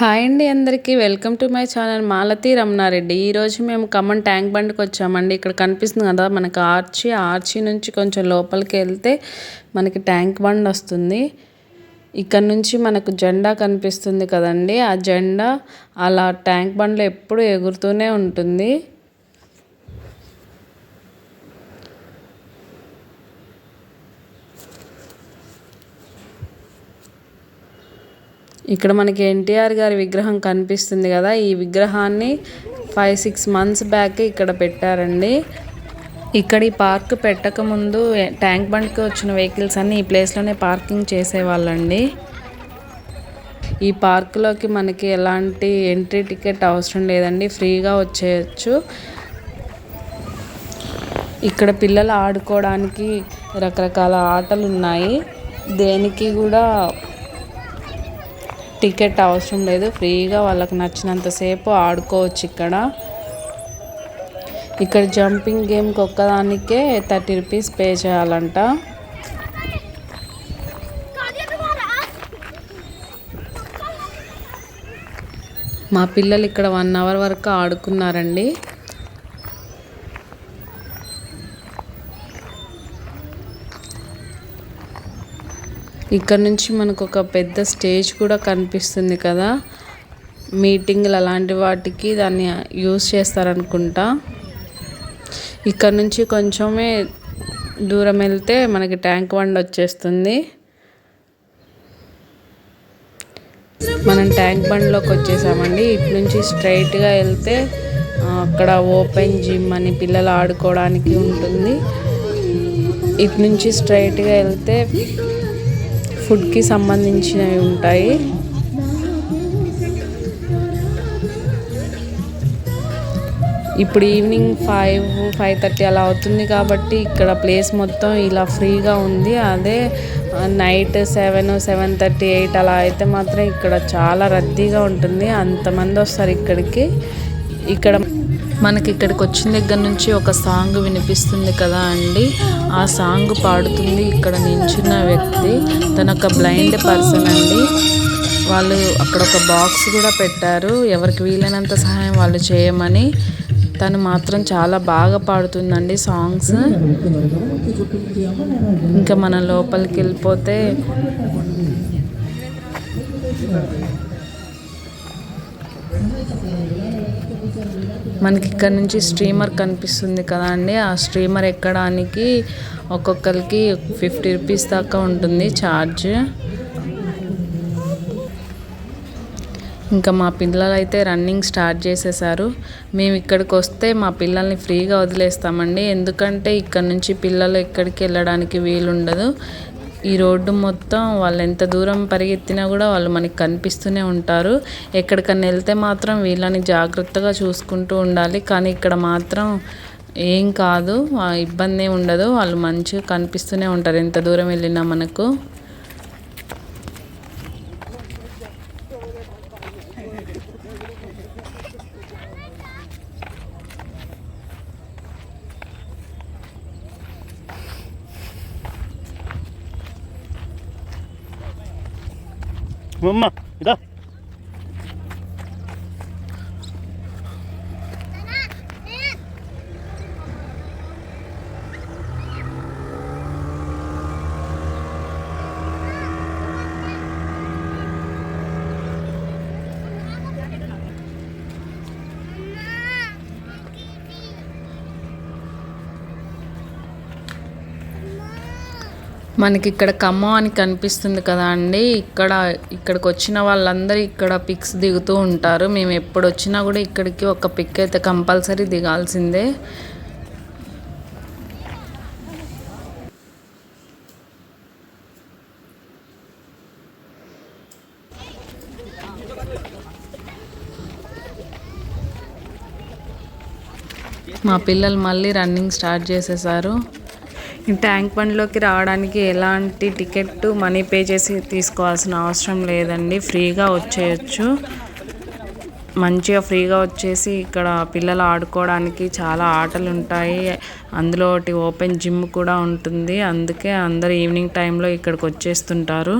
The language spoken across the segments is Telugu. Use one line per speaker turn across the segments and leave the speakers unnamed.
హాయ్ అండి అందరికీ. Welcome to my channel Malathi Ramana Reddy. ఈరోజు మేము ఖమ్మం ట్యాంక్ బండ్కి వచ్చామండి. ఇక్కడ కనిపిస్తుంది కదా మనకు ఆర్చి. ఆర్చి నుంచి కొంచెం లోపలికి వెళ్తే మనకి ట్యాంక్ బండ్ వస్తుంది. ఇక్కడ నుంచి మనకు జెండా కనిపిస్తుంది కదండి. ఆ జెండా అలా ట్యాంక్ బండ్లో ఎప్పుడు ఎగురుతూనే ఉంటుంది. ఇక్కడ మనకి ఎన్టీఆర్ గారి విగ్రహం కనిపిస్తుంది కదా. ఈ విగ్రహాన్ని ఫైవ్ సిక్స్ మంత్స్ బ్యాక్ ఇక్కడ పెట్టారండి. ఇక్కడ ఈ పార్క్ పెట్టక ముందు ట్యాంక్ బండ్కి వచ్చిన వెహికల్స్ అన్ని ఈ ప్లేస్లోనే పార్కింగ్ చేసేవాళ్ళండి. ఈ పార్కులోకి మనకి ఎలాంటి ఎంట్రీ టికెట్ అవసరం లేదండి. ఫ్రీగా వచ్చేయచ్చు. ఇక్కడ పిల్లలు ఆడుకోవడానికి రకరకాల ఆటలు ఉన్నాయి దేనికి కూడా టికెట్ అవసరం లేదు. ఫ్రీగా వాళ్ళకి నచ్చినంతసేపు ఆడుకోవచ్చు ఇక్కడ. ఇక్కడ జంపింగ్ గేమ్కి ఒక్కదానికే థర్టీ రూపీస్ పే చేయాలంట. మా పిల్లలు ఇక్కడ వన్ అవర్ వరకు ఆడుకున్నారండి. ఇక్కడ నుంచి మనకు ఒక పెద్ద స్టేజ్ కూడా కనిపిస్తుంది కదా. మీటింగ్లు అలాంటి వాటికి దాన్ని యూస్ చేస్తారనుకుంటా. ఇక్కడ నుంచి కొంచెమే దూరం వెళ్తే మనకి ట్యాంక్ బండ్ వచ్చేస్తుంది. మనం ట్యాంక్ బండ్లోకి వచ్చేసామండి. ఇటు నుంచి స్ట్రైట్గా వెళ్తే అక్కడ ఓపెన్ జిమ్ అని పిల్లలు ఆడుకోవడానికి ఉంటుంది. ఇటు నుంచి స్ట్రైట్గా వెళ్తే ఫుడ్కి సంబంధించినవి ఉంటాయి. ఇప్పుడు ఈవినింగ్ ఫైవ్ ఫైవ్ థర్టీ అలా అవుతుంది కాబట్టి ఇక్కడ ప్లేస్ మొత్తం ఇలా ఫ్రీగా ఉంది. అదే night seven seven thirty eight అలా అయితే మాత్రం ఇక్కడ చాలా రద్దీగా ఉంటుంది. అంతమంది వస్తారు ఇక్కడికి. ఇక్కడ మనకి ఇక్కడికి వచ్చిన దగ్గర నుంచి ఒక సాంగ్ వినిపిస్తుంది కదా అండి. ఆ సాంగ్ పాడుతుంది ఇక్కడ నించున్న వ్యక్తి. తన ఒక బ్లైండ్ పర్సన్ అండి. వాళ్ళు అక్కడ ఒక బాక్స్ కూడా పెట్టారు. ఎవరికి వీలైనంత సహాయం వాళ్ళు చేయమని. తను మాత్రం చాలా బాగా పాడుతుందండి సాంగ్స్ ఇంకా మన లోపలికి వెళ్ళిపోతే మనకి ఇక్కడ నుంచి స్ట్రీమర్ కనిపిస్తుంది కదా అండి. ఆ స్ట్రీమర్ ఎక్కడానికి ఒక్కొక్కరికి ఫిఫ్టీ రూపీస్ దాకా ఉంటుంది ఛార్జ్. ఇంకా మా పిల్లలు అయితే రన్నింగ్ స్టార్ట్ చేసేసారు. మేము ఇక్కడికి వస్తే మా పిల్లల్ని ఫ్రీగా వదిలేస్తామండి. ఎందుకంటే ఇక్కడ నుంచి పిల్లలు ఎక్కడికి వెళ్ళడానికి వీలుండదు. ఈ రోడ్డు మొత్తం వాళ్ళు ఎంత దూరం పరిగెత్తినా కూడా వాళ్ళు మనకి కనిపిస్తూనే ఉంటారు. ఎక్కడికన్నా వెళ్తే మాత్రం వీళ్ళని జాగ్రత్తగా చూసుకుంటూ ఉండాలి. కానీ ఇక్కడ మాత్రం ఏం కాదు. ఇబ్బంది ఉండదు. వాళ్ళు మంచిగా కనిపిస్తూనే ఉంటారు. ఎంత దూరం వెళ్ళినా మనకు.
Mama,
మనకి ఇక్కడ ఖమ్మం అని కనిపిస్తుంది కదా అండి. ఇక్కడ ఇక్కడికి వచ్చిన వాళ్ళందరూ ఇక్కడ పిక్స్ దిగుతూ ఉంటారు. మేము ఎప్పుడు వచ్చినా కూడా ఇక్కడికి ఒక పిక్ అయితే కంపల్సరీ దిగాల్సిందే. మా పిల్లలు మళ్ళీ రన్నింగ్ స్టార్ట్ చేసేసారు. ట్యాంక్ బండ్లోకి రావడానికి ఎలాంటి టికెట్ మనీ పే చేసి తీసుకోవాల్సిన అవసరం లేదండి. ఫ్రీగా వచ్చేయచ్చు. మంచిగా ఫ్రీగా వచ్చేసి ఇక్కడ పిల్లలు ఆడుకోవడానికి చాలా ఆటలు ఉంటాయి అందులో ఒకటి ఓపెన్ జిమ్ కూడా ఉంటుంది. అందుకే అందరు ఈవినింగ్ టైంలో ఇక్కడికి వచ్చేస్తుంటారు.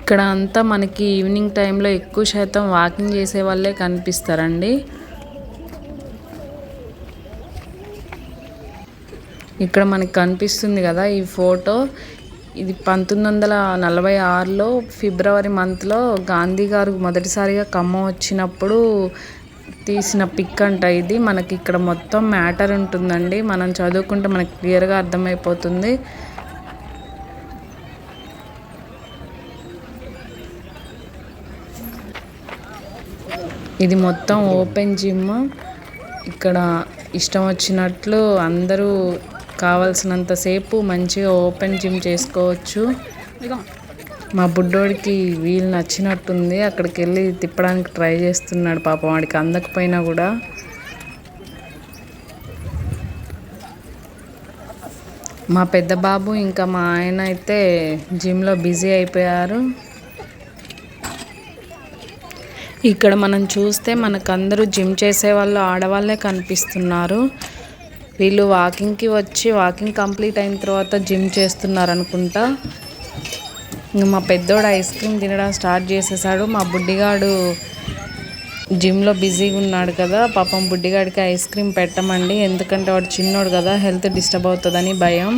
ఇక్కడ అంతా మనకి ఈవినింగ్ టైంలో ఎక్కువ శాతం వాకింగ్ చేసే వాళ్ళే కనిపిస్తారండి. ఇక్కడ మనకి కనిపిస్తుంది కదా ఈ ఫోటో. ఇది పంతొమ్మిది వందల నలభై ఆరులో ఫిబ్రవరి మంత్లో గాంధీ గారు మొదటిసారిగా ఖమ్మం వచ్చినప్పుడు తీసిన పిక్ అంట ఇది. మనకి ఇక్కడ మొత్తం మ్యాటర్ ఉంటుందండి. మనం చదువుకుంటే మనకి క్లియర్గా అర్థమైపోతుంది. ఇది మొత్తం ఓపెన్ జిమ్. ఇక్కడ ఇష్టం వచ్చినట్లు అందరూ కావలసినంతసేపు మంచిగా ఓపెన్ జిమ్ చేసుకోవచ్చు. మా బుడ్డోడికి వీలు నచ్చినట్టుంది. అక్కడికి వెళ్ళి తిప్పడానికి ట్రై చేస్తున్నాడు పాపం. వాడికి అందకపోయినా కూడా మా పెద్ద బాబు ఇంకా మా ఆయన అయితే జిమ్లో బిజీ అయిపోయారు. ఇక్కడ మనం చూస్తే మనకందరూ జిమ్ చేసే వాళ్ళు ఆడవాళ్ళే కనిపిస్తున్నారు. వీళ్ళు వాకింగ్కి వచ్చి వాకింగ్ కంప్లీట్ అయిన తర్వాత జిమ్ చేస్తున్నారు అనుకుంటా ఇంక మా పెద్దోడు ఐస్ క్రీమ్ తినడం స్టార్ట్ చేసేసాడు. మా బుడ్డిగాడు జిమ్లో బిజీగా ఉన్నాడు కదా పాపం బుడ్డిగాడికి ఐస్ క్రీమ్ పెట్టమండి. ఎందుకంటే వాడు చిన్నోడు కదా హెల్త్ డిస్టర్బ్ అవుతుందని భయం.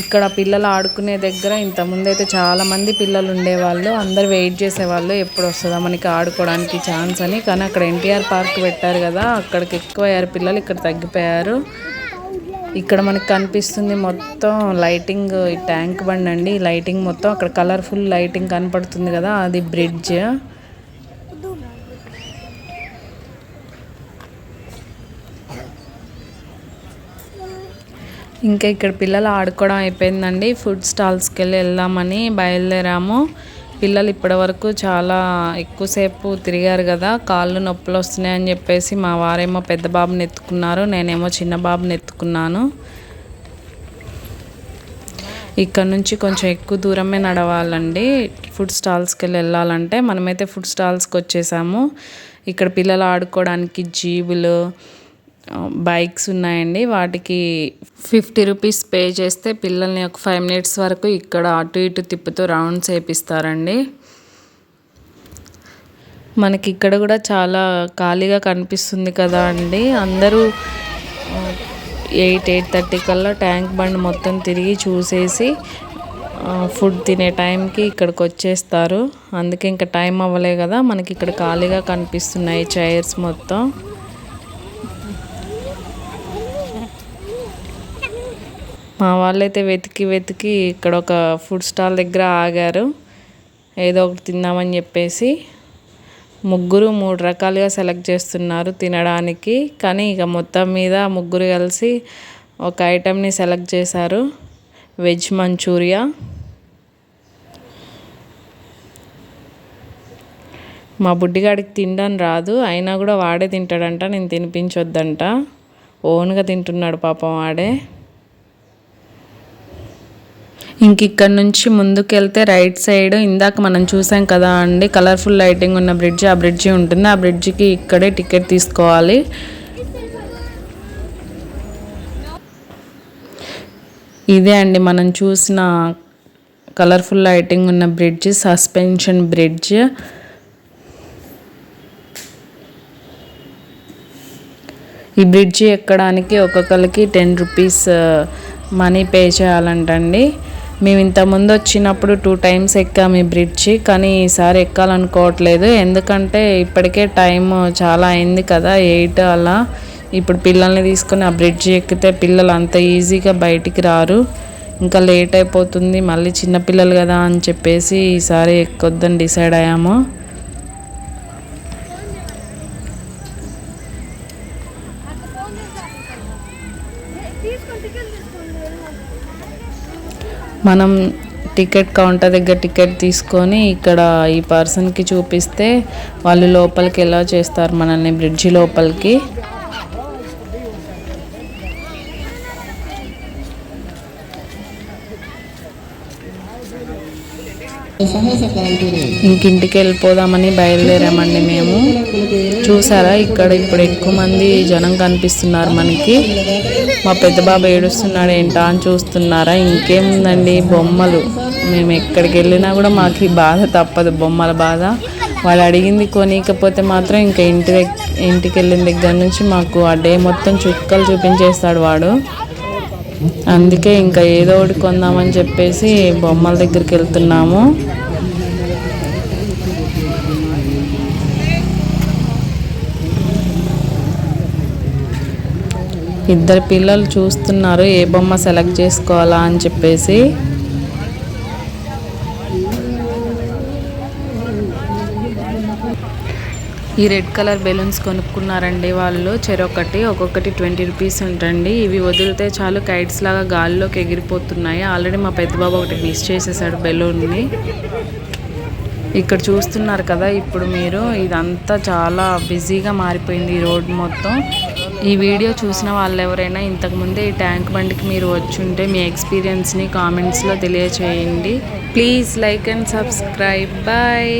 ఇక్కడ పిల్లలు ఆడుకునే దగ్గర ఇంతకుముందు అయితే చాలామంది పిల్లలు ఉండేవాళ్ళు. అందరు వెయిట్ చేసేవాళ్ళు. ఎప్పుడు వస్తుందా మనకి ఆడుకోవడానికి ఛాన్స్ అని. కానీ అక్కడ ఎన్టీఆర్ పార్క్ పెట్టారు కదా అక్కడికి ఎక్కువ అయ్యారు పిల్లలు ఇక్కడ తగ్గిపోయారు. ఇక్కడ మనకి కనిపిస్తుంది మొత్తం లైటింగ్ ఈ ట్యాంక్ బండ్ అండి. లైటింగ్ మొత్తం అక్కడ కలర్ఫుల్ లైటింగ్ కనపడుతుంది కదా అది బ్రిడ్జ్ ఇంకా ఇక్కడ పిల్లలు ఆడుకోవడం అయిపోయిందండి. ఫుడ్ స్టాల్స్కి వెళ్ళి వెళ్దామని బయలుదేరాము. పిల్లలు ఇప్పటివరకు చాలా ఎక్కువసేపు తిరిగారు కదా. కాళ్ళు నొప్పులు వస్తున్నాయని చెప్పేసి మా వారేమో పెద్ద బాబుని ఎత్తుకున్నారు. నేనేమో చిన్న బాబుని ఎత్తుకున్నాను. ఇక్కడ నుంచి కొంచెం ఎక్కువ దూరమే నడవాలండి. ఫుడ్ స్టాల్స్కి వెళ్ళి వెళ్ళాలంటే మనమైతే ఫుడ్ స్టాల్స్కి వచ్చేసాము. ఇక్కడ పిల్లలు ఆడుకోవడానికి జీబులు బైక్స్ ఉన్నాయండి. వాటికి ఫిఫ్టీ రూపీస్ పే చేస్తే పిల్లల్ని ఒక ఫైవ్ మినిట్స్ వరకు ఇక్కడ అటు ఇటు తిప్పుతూ రౌండ్స్ వేపిస్తారండి. మనకి ఇక్కడ కూడా చాలా ఖాళీగా కనిపిస్తుంది కదా అండి. అందరూ ఎయిట్ ఎయిట్ థర్టీ కల్లా ట్యాంక్ బండ్ మొత్తం తిరిగి చూసేసి ఫుడ్ తినే టైంకి ఇక్కడికి వచ్చేస్తారు. అందుకే ఇంకా టైం అవ్వలే కదా మనకి ఇక్కడ ఖాళీగా కనిపిస్తున్నాయి చైర్స్ మొత్తం. మా వాళ్ళైతే వెతికి వెతికి ఇక్కడ ఒక ఫుడ్ స్టాల్ దగ్గర ఆగారు. ఏదో ఒకటి తిందామని చెప్పేసి ముగ్గురు మూడు రకాలుగా సెలెక్ట్ చేస్తున్నారు తినడానికి. కానీ ఇక మొత్తం మీద ముగ్గురు కలిసి ఒక ఐటెంని సెలెక్ట్ చేశారు. వెజ్ మంచూరియా మా బుడ్డిగాడికి తినడం రాదు. అయినా కూడా వాడే తింటాడంట నేను తినిపించొద్దంట. ఓన్గా తింటున్నాడు పాపం వాడే. ఇంక ఇక్కడ నుంచి ముందుకెళ్తే రైట్ సైడ్ ఇందాక మనం చూసాం కదా అండి కలర్ఫుల్ లైటింగ్ ఉన్న బ్రిడ్జ్. ఆ బ్రిడ్జి ఉంటుంది. ఆ బ్రిడ్జికి ఇక్కడే టికెట్ తీసుకోవాలి. ఇదే అండి మనం చూసిన కలర్ఫుల్ లైటింగ్ ఉన్న బ్రిడ్జ్ సస్పెన్షన్ బ్రిడ్జ్. ఈ బ్రిడ్జి ఎక్కడానికి ఒక్కొక్కరికి టెన్ రూపీస్ మనీ పే చేయాలంటండి. మేము ఇంతకుముందు వచ్చినప్పుడు టూ టైమ్స్ ఎక్కాము ఈ బ్రిడ్జి కానీ ఈసారి ఎక్కాలనుకోవట్లేదు. ఎందుకంటే ఇప్పటికే టైం చాలా అయింది కదా ఎయిట్ అలా. ఇప్పుడు పిల్లల్ని తీసుకొని ఆ బ్రిడ్జి ఎక్కితే పిల్లలు అంత ఈజీగా బయటికి రారు. ఇంకా లేట్ అయిపోతుంది మళ్ళీ చిన్నపిల్లలు కదా అని చెప్పేసి ఈసారి ఎక్కొద్దని డిసైడ్ అయ్యాము. మనం టికెట్ కౌంటర్ దగ్గర టికెట్ తీసుకొని ఇక్కడ ఈ పర్సన్కి చూపిస్తే వాళ్ళు లోపలికి ఎలా చేస్తారు మనల్ని బ్రిడ్జి లోపలికి? ఇంకింటికి వెళ్ళిపోదామని బయలుదేరామండి మేము. చూసారా ఇక్కడ ఇప్పుడు ఎక్కువ మంది జనం కనిపిస్తున్నారు మనకి. మా పెద్ద బాబు ఏడుస్తున్నాడు ఏంటా అని చూస్తున్నారా? ఇంకేముందండి బొమ్మలు? మేము ఎక్కడికి వెళ్ళినా కూడా మాకు బాధ తప్పదు బొమ్మల బాధ. వాళ్ళు అడిగింది కొనికపోతే మాత్రం ఇంకా ఇంటి ఇంటికి వెళ్ళిన దగ్గర నుంచి మాకు ఆ డే మొత్తం చుక్కలు చూపించేస్తాడు వాడు. అందుకే ఇంకా ఏదో ఒకటి కొందామని చెప్పేసి బొమ్మల దగ్గరికి వెళ్తున్నాము. ఇద్దరు పిల్లలు చూస్తున్నారు ఏ బొమ్మ సెలెక్ట్ చేసుకోవాలా అని చెప్పేసి. ఈ రెడ్ కలర్ బెలూన్స్ కొనుక్కున్నారండి వాళ్ళు. చెరొకటి ఒక్కొక్కటి ట్వంటీ రూపీస్ ఉంటండి. ఇవి వదిలితే చాలు కైట్స్ లాగా గాల్లోకి ఎగిరిపోతున్నాయి. ఆల్రెడీ మా పెద్ద బాబు ఒకటి మిస్ చేసేసాడు బెలూన్ని. ఇక్కడ చూస్తున్నారు కదా ఇప్పుడు మీరు. ఇదంతా చాలా బిజీగా మారిపోయింది ఈ రోడ్ మొత్తం. ఈ వీడియో చూసిన వాళ్ళు ఎవరైనా ఇంతకుముందే ఈ ట్యాంక్ బండికి మీరు వచ్చుంటే మీ ఎక్స్పీరియన్స్ని కామెంట్స్లో తెలియచేయండి. Please like and subscribe. Bye.